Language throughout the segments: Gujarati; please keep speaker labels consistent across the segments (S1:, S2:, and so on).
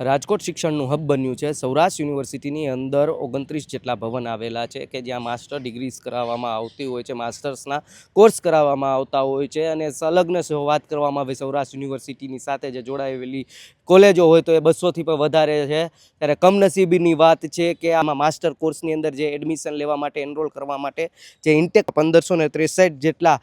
S1: રાજકોટ શિક્ષણનું હબ બન્યું છે. સૌરાષ્ટ્ર યુનિવર્સિટીની અંદર ઓગણત્રીસ જેટલા ભવન આવેલા છે કે જ્યાં માસ્ટર ડિગ્રીઝ કરાવવામાં આવતી હોય છે, માસ્ટર્સના કોર્સ કરાવવામાં આવતા હોય છે અને સંલગ્ન વાત કરવામાં આવે સૌરાષ્ટ્ર યુનિવર્સિટીની સાથે જે જોડાયેલી કોલેજો હોય તો એ બસોથી પણ વધારે છે. ત્યારે કમનસીબીની વાત છે કે આમાં માસ્ટર કોર્સની અંદર જે એડમિશન લેવા માટે એનરોલ કરવા માટે જે ઇન્ટેક પંદરસો ને ત્રેસઠ જેટલા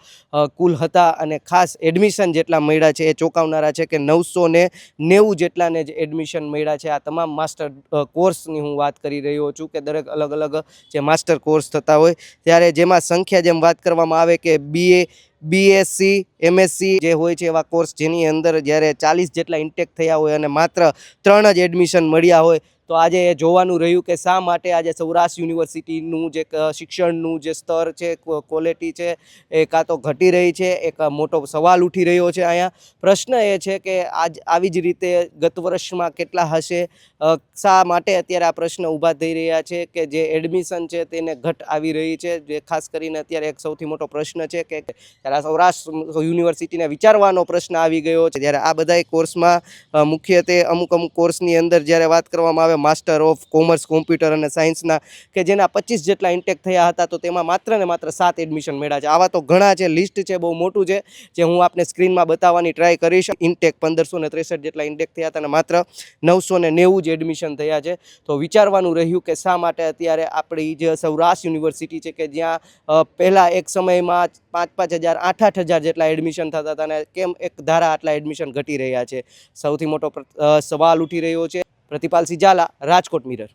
S1: કુલ હતા અને ખાસ એડમિશન જેટલા મળ્યા છે એ ચોંકાવનારા છે કે નવસો ને નેવું જેટલાને જે એડમિશન મળ્યા છે. આ તમામ માસ્ટર કોર્સની હું વાત કરી રહ્યો છું કે દરેક અલગ અલગ જે માસ્ટર કોર્સ થતા હોય, ત્યારે જેમાં સંખ્યા જેમ વાત કરવામાં આવે કે બીએ બીએસસી એમએસસી જે હોય છે એવા કોર્સ જેની અંદર જ્યારે ચાલીસ જેટલા ઇન્ટેક થયા હોય અને માત્ર ત્રણ જ એડમિશન મળ્યા હોય તો આજે એ જોવાનું રહ્યું કે શા માટે આજે સૌરાષ્ટ્ર યુનિવર્સિટીનું જે શિક્ષણનું જે સ્તર છે ક્વોલિટી છે, એ કાં તો ઘટી રહી છે, એક મોટો સવાલ ઉઠી રહ્યો છે અહીંયા. પ્રશ્ન એ છે કે આજ, આવી જ રીતે ગત વર્ષમાં કેટલા હશે? શા માટે અત્યારે આ પ્રશ્ન ઊભા થઈ રહ્યા છે કે જે એડમિશન છે તેને ઘટ આવી રહી છે? જે ખાસ કરીને અત્યારે એક સૌથી મોટો પ્રશ્ન છે કે ત્યારે સૌરાષ્ટ્ર યુનિવર્સિટીને વિચારવાનો પ્રશ્ન આવી ગયો છે જ્યારે આ બધાય કોર્સમાં મુખ્યત્વે અમુક અમુક કોર્સની અંદર જ્યારે વાત કરવામાં આવે માસ્ટર ઓફ કોમર્સ કોમ્પ્યુટર અને સાયન્સના કે જેના પચીસ જેટલા ઇન્ટેક થયા હતા, તો તેમાં માત્ર ને માત્ર સાત એડમિશન મળ્યા છે. આવા તો ઘણા છે લિસ્ટ છે, બહુ મોટું છે, જે હું આપને સ્ક્રીનમાં બતાવવાની ટ્રાય કરીશ. ઇન્ટેક પંદરસો ને ત્રેસઠ જેટલા ઇન્ટેક થયા હતા અને માત્ર નવસો ને નેવું જ એડમિશન થયા છે. તો વિચારવાનું રહ્યું કે શા માટે અત્યારે આપણી જે સૌરાષ્ટ્ર યુનિવર્સિટી છે કે જ્યાં પહેલાં એક સમયમાં પાંચ પાંચ હજાર, આઠ આઠ હજાર જેટલા એડમિશન થતા હતા અને કેમ એક ધારા આટલા એડમિશન ઘટી રહ્યા છે. સૌથી મોટો સવાલ ઉઠી રહ્યો છે. પ્રતિપાલ ઝાલા રાજકોટ મિરર.